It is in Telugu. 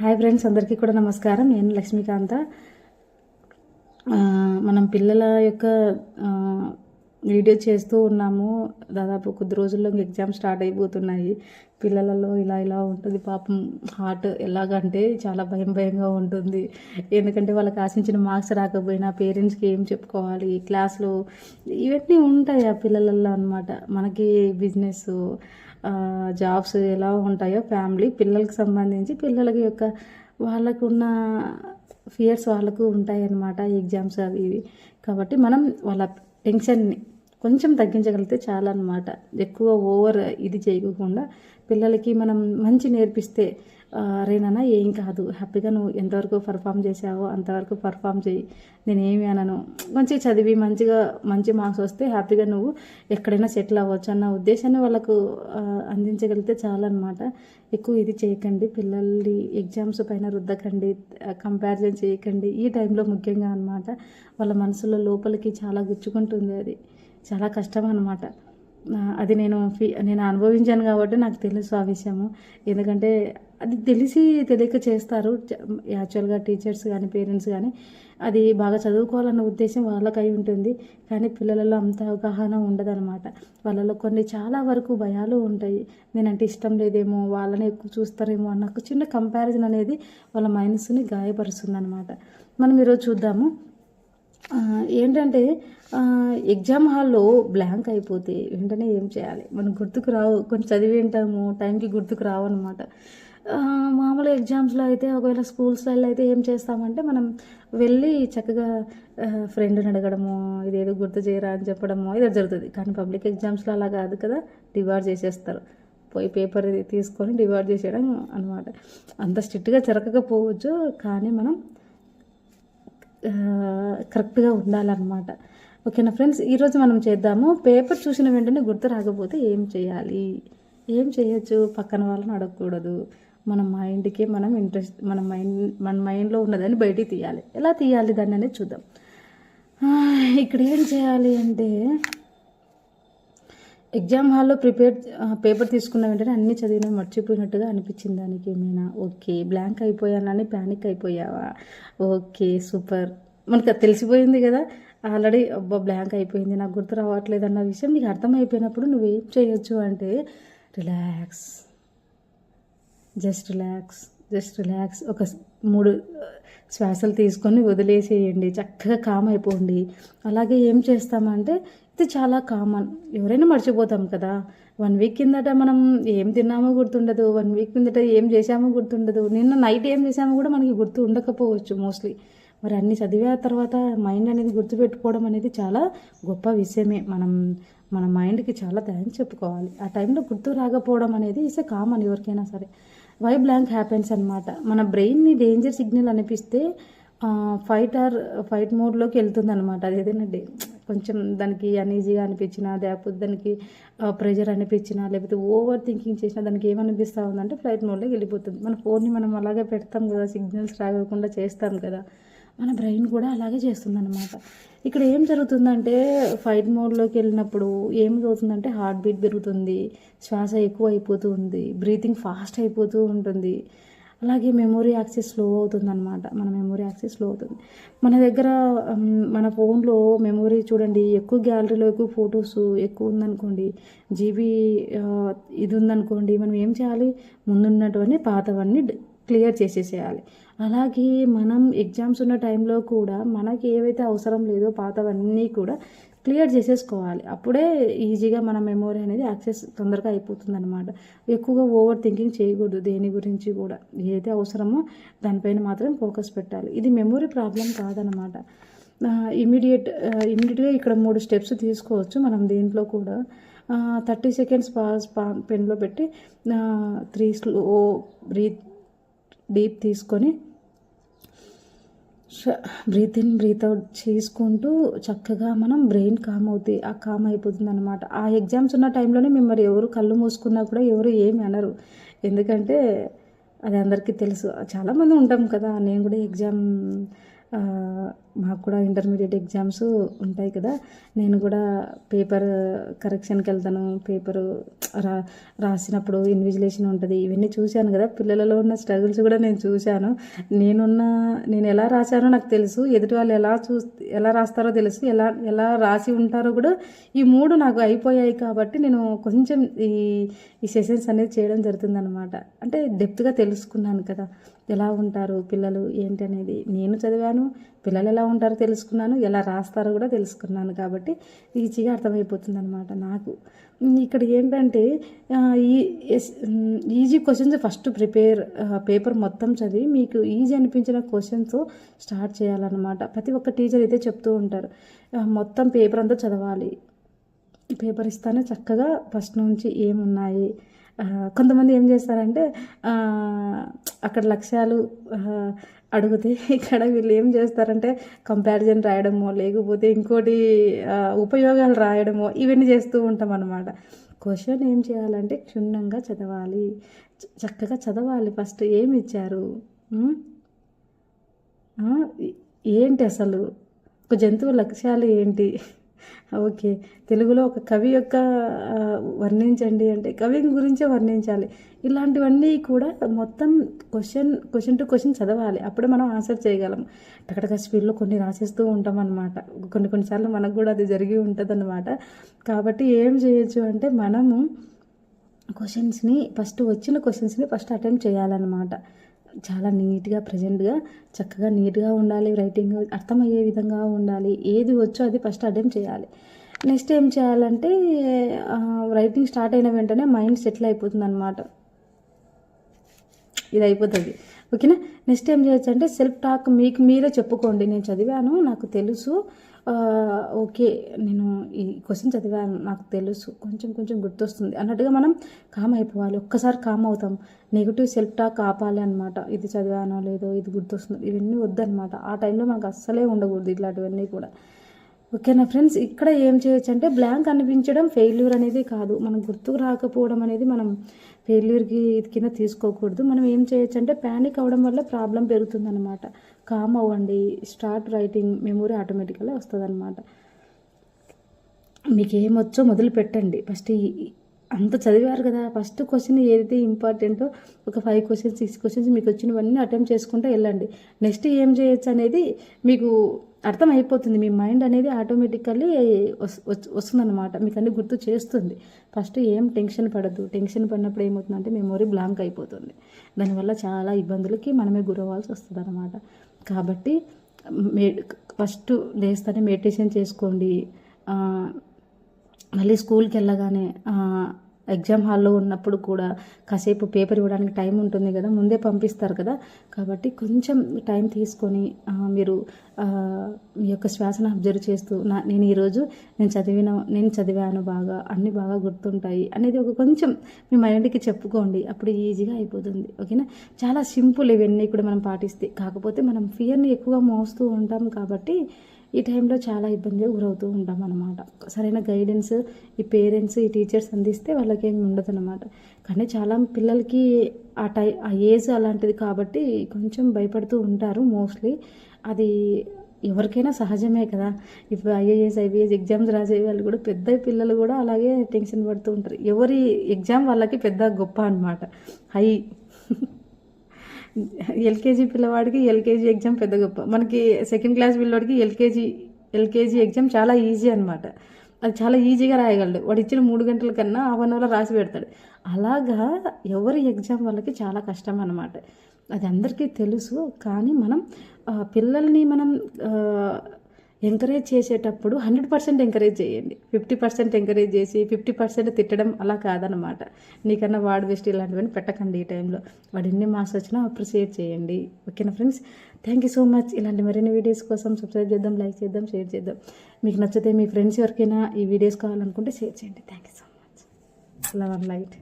హాయ్ ఫ్రెండ్స్ అందరికీ కూడా నమస్కారం. నేను లక్ష్మీకాంత. మనం పిల్లల యొక్క వీడియో చేస్తూ ఉన్నాము. దాదాపు కొద్ది రోజుల్లో ఎగ్జామ్ స్టార్ట్ అయిపోతున్నాయి. పిల్లలలో ఇలా ఇలా ఉంటుంది పాపం. హార్ట్ ఎలాగంటే చాలా భయం భయంగా ఉంటుంది. ఎందుకంటే వాళ్ళకి ఆశించిన మార్క్స్ రాకపోయినా పేరెంట్స్కి ఏం చెప్పుకోవాలి? క్లాస్లో ఇవన్నీ ఉంటాయి ఆ పిల్లలలో అనమాట మనకి బిజినెస్ జాబ్స్ ఎలా ఉంటాయో ఫ్యామిలీ పిల్లలకు సంబంధించి పిల్లలకి యొక్క వాళ్ళకున్న ఫియర్స్ వాళ్ళకు ఉంటాయి అన్నమాట ఎగ్జామ్స్ అవి ఇవి. కాబట్టి మనం వాళ్ళ టెన్షన్ని కొంచెం తగ్గించగలిగితే చాలా అనమాట ఎక్కువ ఓవర్ ఇది చేయకుండా పిల్లలకి మనం మంచి నేర్పిస్తే "ఆ, అరే నాన్న ఏం కాదు. హ్యాపీగా నువ్వు ఎంతవరకు పర్ఫామ్ చేసావో అంతవరకు పర్ఫామ్ చేయి. నేనేమి అనను. మంచిగా చదివి మంచిగా మంచి మార్క్స్ వస్తే హ్యాపీగా నువ్వు ఎక్కడైనా సెటిల్ అవ్వచ్చు అన్న ఉద్దేశాన్ని వాళ్ళకు అందించగలిగితే చాలన్నమాట. అనమాట ఎక్కువ ఇది చేయకండి. పిల్లల్ని ఎగ్జామ్స్ పైన రుద్దకండి. కంపారిజన్ చేయకండి. ఈ టైంలో ముఖ్యంగా అనమాట వాళ్ళ మనసులో లోపలికి చాలా గుచ్చుకుంటుంది అది. చాలా కష్టం అనమాట అది నేను ఫీ నేను అనుభవించాను కాబట్టి నాకు తెలుసు ఆ విషయము. ఎందుకంటే అది తెలిసి తెలియక చేస్తారు. యాక్చువల్గా టీచర్స్ కానీ పేరెంట్స్ కానీ అది బాగా చదువుకోవాలన్న ఉద్దేశం వాళ్ళకై ఉంటుంది. కానీ పిల్లలలో అంత అవగాహన ఉండదనమాట వాళ్ళలో కొన్ని చాలా వరకు భయాలు ఉంటాయి. నేనంటే ఇష్టం లేదేమో వాళ్ళని ఎక్కువ చూస్తారేమో అన్న ఒక చిన్న కంపారిజన్ అనేది వాళ్ళ మైండ్స్ని గాయపరుస్తుంది అనమాట మనం ఈరోజు చూద్దాము. ఏంటంటే ఎగ్జామ్ హాల్లో బ్లాంక్ అయిపోతే వెంటనే ఏం చేయాలి? మనం గుర్తుకు రావు. కొంచెం చదివి ఉంటాము టైంకి గుర్తుకు రావు అనమాట మామూలు ఎగ్జామ్స్లో అయితే ఒకవేళ స్కూల్స్లో అయితే ఏం చేస్తామంటే మనం వెళ్ళి చక్కగా ఫ్రెండ్ని అడగడము ఇదేదో గుర్తు చేయరా అని చెప్పడము ఇది జరుగుతుంది. కానీ పబ్లిక్ ఎగ్జామ్స్లో అలా కాదు కదా డివైడ్ చేసేస్తారు. పోయి పేపర్ తీసుకొని డివైడ్ చేసేయడం అనమాట అంత స్ట్రిక్ట్గా జరగకపోవచ్చు కానీ మనం కరెక్ట్గా ఉండాలన్నమాట. ఓకేనా ఫ్రెండ్స్? ఈరోజు మనం చేద్దాము. పేపర్ చూసిన వెంటనే గుర్తు రాకపోతే ఏం చేయాలి? ఏం చేయొచ్చు? పక్కన వాళ్ళని అడగకూడదు. మన మైండ్కే మనం ఇంట్రెస్ట్ మన మైండ్ మన మైండ్లో ఉన్నదాన్ని బయటికి తీయాలి. ఎలా తీయాలి దాన్ని అనేది చూద్దాం. ఇక్కడ ఏం చేయాలి అంటే ఎగ్జామ్ హాల్లో ప్రిపేర్ పేపర్ తీసుకున్న వెంటనే అన్ని చదివిన మర్చిపోయినట్టుగా అనిపించింది దానికి ఏమైనా. ఓకే బ్లాంక్ అయిపోయానని ప్యానిక్ అయిపోయావా? Okay super. మనకు అది తెలిసిపోయింది కదా. ఆల్రెడీ అబ్బా బ్లాంక్ అయిపోయింది నాకు గుర్తు రావట్లేదు అన్న విషయం నీకు అర్థమైపోయినప్పుడు నువ్వేం చేయొచ్చు అంటే relax. Just relax just relax. ఒక మూడు శ్వాసలు తీసుకొని వదిలేసేయండి. చక్కగా కామ్ అయిపోండి. అలాగే ఏం చేస్తామంటే ఇది చాలా కామన్. ఎవరైనా మర్చిపోతాం కదా. వన్ వీక్ కిందట మనం ఏం తిన్నామో గుర్తుండదు. వన్ వీక్ కిందట ఏం చేసామో గుర్తుండదు. నిన్న నైట్ ఏం చేసామో కూడా మనకి గుర్తు ఉండకపోవచ్చు మోస్ట్లీ. మరి అన్ని చదివా తర్వాత మైండ్ అనేది గుర్తుపెట్టుకోవడం అనేది చాలా గొప్ప విషయమే. మనం మన మైండ్కి చాలా థ్యాంక్స్ చెప్పుకోవాలి. ఆ టైంలో గుర్తు రాకపోవడం అనేది ఇసే కామన్ ఎవరికైనా సరే. వై బ్లాంక్ హ్యాపెన్స్ అనమాట మన బ్రెయిన్ని డేంజర్ సిగ్నల్ అనిపిస్తే ఫైట్ ఆర్ ఫైట్ మోడ్లోకి వెళ్తుంది అనమాట అది ఏదైనా డే కొంచెం దానికి అనీజీగా అనిపించినా లేకపోతే దానికి ప్రెషర్ అనిపించినా లేకపోతే ఓవర్ థింకింగ్ చేసినా దానికి ఏమనిపిస్తూ ఉందంటే ఫ్లైట్ మోడ్లోకి వెళ్ళిపోతుంది. మన ఫోన్ని మనం అలాగే పెడతాం కదా సిగ్నల్స్ రాకుండా చేస్తాం కదా. మన బ్రెయిన్ కూడా అలాగే చేస్తుందన్నమాట. ఇక్కడ ఏం జరుగుతుందంటే ఫైట్ మోడ్లోకి వెళ్ళినప్పుడు ఏం జరుగుతుందంటే హార్ట్ బీట్ పెరుగుతుంది శ్వాస ఎక్కువ అయిపోతూ ఉంది బ్రీతింగ్ ఫాస్ట్ అయిపోతూ ఉంటుంది. అలాగే మెమొరీ యాక్సెస్ స్లో అవుతుందన్నమాట. మన మెమొరీ యాక్సెస్ స్లో అవుతుంది. మన దగ్గర మన ఫోన్లో మెమొరీ చూడండి ఎక్కువ గ్యాలరీలో ఎక్కువ ఫొటోస్ ఎక్కువ ఉందనుకోండి జీబీ ఇది ఉందనుకోండి మనం ఏం చేయాలి? ముందున్నటువంటి పాతవన్నీ క్లియర్ చేసేసేయాలి. అలాగే మనం ఎగ్జామ్స్ ఉన్న టైంలో కూడా మనకి ఏవైతే అవసరం లేదో పాతవన్నీ కూడా క్లియర్ చేసేసుకోవాలి. అప్పుడే ఈజీగా మన మెమొరీ అనేది యాక్సెస్ తొందరగా అయిపోతుంది అనమాట ఎక్కువగా ఓవర్ థింకింగ్ చేయకూడదు దేని గురించి కూడా. ఏదైతే అవసరమో దానిపైన మాత్రం ఫోకస్ పెట్టాలి. ఇది మెమొరీ ప్రాబ్లం కాదనమాట ఇమీడియట్ ఇమీడియట్గా ఇక్కడ మూడు స్టెప్స్ తీసుకోవచ్చు. మనం దీంట్లో కూడా థర్టీ సెకండ్స్ పాస్ పా పెన్లో పెట్టి త్రీ స్లో బ్రీత్ డీప్ తీసుకొని బ్రీత్ ఇన్ బ్రీత్ అవుట్ చేసుకుంటూ చక్కగా మనం బ్రెయిన్ కామ్ అవుతాయి ఆ కామ్ అయిపోతుంది అనమాట ఆ ఎగ్జామ్స్ ఉన్న టైంలోనే మేము మరి ఎవరు కళ్ళు మూసుకున్నా కూడా ఎవరు ఏమి అనరు. ఎందుకంటే అది అందరికీ తెలుసు. చాలామంది ఉంటాం కదా నేను కూడా ఎగ్జామ్ మాకు కూడా ఇంటర్మీడియట్ ఎగ్జామ్స్ ఉంటాయి కదా. నేను కూడా పేపర్ కరెక్షన్కి వెళ్తాను. పేపరు రా రాసినప్పుడు ఇన్విజిలేషన్ ఉంటుంది. ఇవన్నీ చూశాను కదా. పిల్లలలో ఉన్న స్ట్రగుల్స్ కూడా నేను చూశాను. నేనున్న నేను ఎలా రాశానో నాకు తెలుసు. ఎదుటి వాళ్ళు ఎలా చూ ఎలా రాస్తారో తెలుసు. ఎలా ఎలా రాసి ఉంటారో కూడా ఈ మూడు నాకు అయిపోయాయి కాబట్టి నేను కొంచెం ఈ ఈ సెషన్స్ అనేది చేయడం జరుగుతుందన్నమాట. అంటే డెప్త్గా తెలుసుకున్నాను కదా. ఎలా ఉంటారు పిల్లలు? ఏంటి అనేది నేను చదివాను. పిల్లలు ఎలా ఉంటారో తెలుసుకున్నాను ఎలా రాస్తారో కూడా తెలుసుకున్నాను కాబట్టి ఈజీగా అర్థమైపోతుంది అనమాట నాకు. ఇక్కడ ఏంటంటే ఈ easy questions first prepare paper మొత్తం చదివి మీకు ఈజీ అనిపించిన క్వశ్చన్స్ స్టార్ట్ చేయాలన్నమాట. ప్రతి ఒక్క టీచర్ అయితే చెప్తూ ఉంటారు మొత్తం పేపర్ అంతా చదవాలి. పేపర్ ఇస్తానే చక్కగా ఫస్ట్ నుంచి ఏమున్నాయి కొంతమంది ఏం చేస్తారంటే అక్కడ లక్ష్యాలు అడిగితే ఇక్కడ వీళ్ళు ఏం చేస్తారంటే కంపారిజన్ రాయడమో లేకపోతే ఇంకోటి ఉపయోగాలు రాయడమో ఇవన్నీ చేస్తూ ఉంటాం అన్నమాట క్వశ్చన్ ఏం చేయాలంటే క్షుణ్ణంగా చదవాలి. చక్కగా చదవాలి. ఫస్ట్ ఏమి ఇచ్చారు? ఏంటి అసలు? ఒక జంతువు లక్ష్యాలు ఏంటి? ఓకే. తెలుగులో ఒక కవి యొక్క వర్ణించండి అంటే కవి గురించే వర్ణించాలి. ఇలాంటివన్నీ కూడా మొత్తం క్వశ్చన్ క్వశ్చన్ టు క్వశ్చన్ చదవాలి. అప్పుడే మనం ఆన్సర్ చేయగలం. టకటక స్పీడ్లో కొన్ని రాసేస్తూ ఉంటాం అనమాట కొన్ని కొన్నిసార్లు మనకు కూడా అది జరిగి ఉంటుంది కాబట్టి ఏం చేయొచ్చు అంటే మనము క్వశ్చన్స్ని ఫస్ట్ వచ్చిన క్వశ్చన్స్ని ఫస్ట్ అటెంప్ట్ చేయాలన్నమాట. చాలా నీట్గా ప్రజెంట్గా చక్కగా నీట్గా ఉండాలి. రైటింగ్ అర్థమయ్యే విధంగా ఉండాలి. ఏది వచ్చో అది ఫస్ట్ అటెంప్ట్ చేయాలి. నెక్స్ట్ ఏం చేయాలంటే రైటింగ్ స్టార్ట్ అయిన వెంటనే మైండ్ సెటిల్ అయిపోతుంది అనమాట ఇది అయిపోతుంది ఓకేనా? నెక్స్ట్ ఏం చేయొచ్చు అంటే సెల్ఫ్ టాక్ మీకు మీరే చెప్పుకోండి. నేను చదివాను నాకు తెలుసు. ఓకే నేను ఈ క్వశ్చన్ చదివాను నాకు తెలుసు. కొంచెం కొంచెం గుర్తొస్తుంది. అన్నట్టుగా మనం కామ్ అయిపోవాలి. ఒక్కసారి కామ్ అవుతాం. నెగిటివ్ సెల్ఫ్ టాక్ ఆపాలి అనమాట ఇది చదివానో లేదో ఇది గుర్తొస్తుంది. ఇవన్నీ వద్దనమాట ఆ టైంలో మనకు అస్సలే ఉండకూడదు ఇట్లాంటివన్నీ కూడా. ఓకేనా ఫ్రెండ్స్? ఇక్కడ ఏం చేయొచ్చు అంటే బ్లాంక్ అనిపించడం ఫెయిల్యూర్ అనేది కాదు. మనం గుర్తుకు రాకపోవడం అనేది మనం ఫెయిల్యూర్కి ఇది కింద తీసుకోకూడదు. మనం ఏం చేయొచ్చు అంటే ప్యానిక్ అవ్వడం వల్ల ప్రాబ్లం పెరుగుతుంది అనమాట కామ్ అవ్వండి. స్టార్ట్ రైటింగ్ మెమొరీ ఆటోమేటిక్గా వస్తుంది అనమాట మీకు ఏమొచ్చో మొదలు పెట్టండి ఫస్ట్ ఈ- అంత చదివారు కదా. ఫస్ట్ క్వశ్చన్ ఏదైతే ఇంపార్టెంటో ఒక ఫైవ్ క్వశ్చన్స్ సిక్స్ క్వశ్చన్స్ మీకు వచ్చినవన్నీ అటెంప్ట్ చేసుకుంటూ వెళ్ళండి. నెక్స్ట్ ఏం చేయొచ్చు అనేది మీకు అర్థం అయిపోతుంది మీ మైండ్ అనేది ఆటోమేటికల్లీ వస్తుందన్నమాట. మీకు అన్ని గుర్తు చేస్తుంది. ఫస్ట్ ఏం టెన్షన్ పడద్దు. టెన్షన్ పడినప్పుడు ఏమవుతుందంటే మెమొరీ బ్లాంక్ అయిపోతుంది. దానివల్ల చాలా ఇబ్బందులకి మనమే గురవ్వాల్సి వస్తుంది అనమాట కాబట్టి మే ఫస్ట్ లేస్తానే మెడిటేషన్ చేసుకోండి. మళ్ళీ స్కూల్కి వెళ్ళగానే ఎగ్జామ్ హాల్లో ఉన్నప్పుడు కూడా కాసేపు పేపర్ ఇవ్వడానికి టైం ఉంటుంది కదా ముందే పంపిస్తారు కదా. కాబట్టి కొంచెం టైం తీసుకొని మీరు మీ యొక్క శ్వాసను అబ్జర్వ్ చేస్తూ నా నేను ఈరోజు నేను చదివిన నేను చదివాను బాగా అన్నీ బాగా గుర్తుంటాయి అనేది ఒక కొంచెం మీ మైండ్కి చెప్పుకోండి. అప్పుడు ఈజీగా అయిపోతుంది. ఓకేనా? చాలా సింపుల్ ఇవన్నీ కూడా మనం పాటిస్తే కాకపోతే మనం ఫియర్ని ఎక్కువ మోస్తూ ఉంటాం కాబట్టి ఈ టైంలో చాలా ఇబ్బందిగా గురవుతూ ఉంటాం అనమాట సరైన గైడెన్స్ ఈ పేరెంట్స్ ఈ టీచర్స్ అందిస్తే వాళ్ళకి ఏమి ఉండదు అనమాట కానీ చాలా పిల్లలకి ఆ టై ఆ ఏజ్ అలాంటిది కాబట్టి కొంచెం భయపడుతూ ఉంటారు మోస్ట్లీ అది ఎవరికైనా సహజమే కదా. ఇప్పుడు ఐఏఎస్ ఐబిఎస్ ఎగ్జామ్స్ రాసే వాళ్ళు కూడా పెద్ద పిల్లలు కూడా అలాగే టెన్షన్ పడుతూ ఉంటారు. ఎవరి ఎగ్జామ్ వాళ్ళకి పెద్ద గొప్ప అనమాట హై ఎల్కేజీ పిల్లవాడికి ఎల్కేజీ ఎగ్జామ్ పెద్ద గొప్ప. మనకి సెకండ్ క్లాస్ పిల్లవాడికి ఎల్కేజీ ఎల్కేజీ ఎగ్జామ్ చాలా ఈజీ అనమాట అది చాలా ఈజీగా రాయగలడు. వాడు ఇచ్చిన మూడు గంటల కన్నా హాఫ్ అన్ అవర్లో రాసి పెడతాడు. అలాగా ఎవరి ఎగ్జామ్ వాళ్ళకి చాలా కష్టం అనమాట అది అందరికీ తెలుసు కానీ మనం పిల్లల్ని మనం ఎంకరేజ్ చేసేటప్పుడు హండ్రెడ్ పర్సెంట్ ఎంకరేజ్ చేయండి. ఫిఫ్టీ పర్సెంట్ ఎంకరేజ్ చేసి ఫిఫ్టీ పర్సెంట్ తిట్టడం అలా కాదనమాట నీకన్నా వాడు వేస్ట్ ఇలాంటివన్నీ పెట్టకండి ఈ టైంలో వాడు ఎన్ని మార్క్స్ వచ్చినా అప్రిషియేట్ చేయండి. ఓకేనా friends thank you so much ఇలాంటి మరిన్ని వీడియోస్ కోసం సబ్స్క్రైబ్ చేద్దాం లైక్ చేద్దాం షేర్ చేద్దాం. మీకు నచ్చితే మీ ఫ్రెండ్స్ ఎవరికైనా ఈ వీడియోస్ కావాలనుకుంటే షేర్ చేయండి. Thank you so much love and light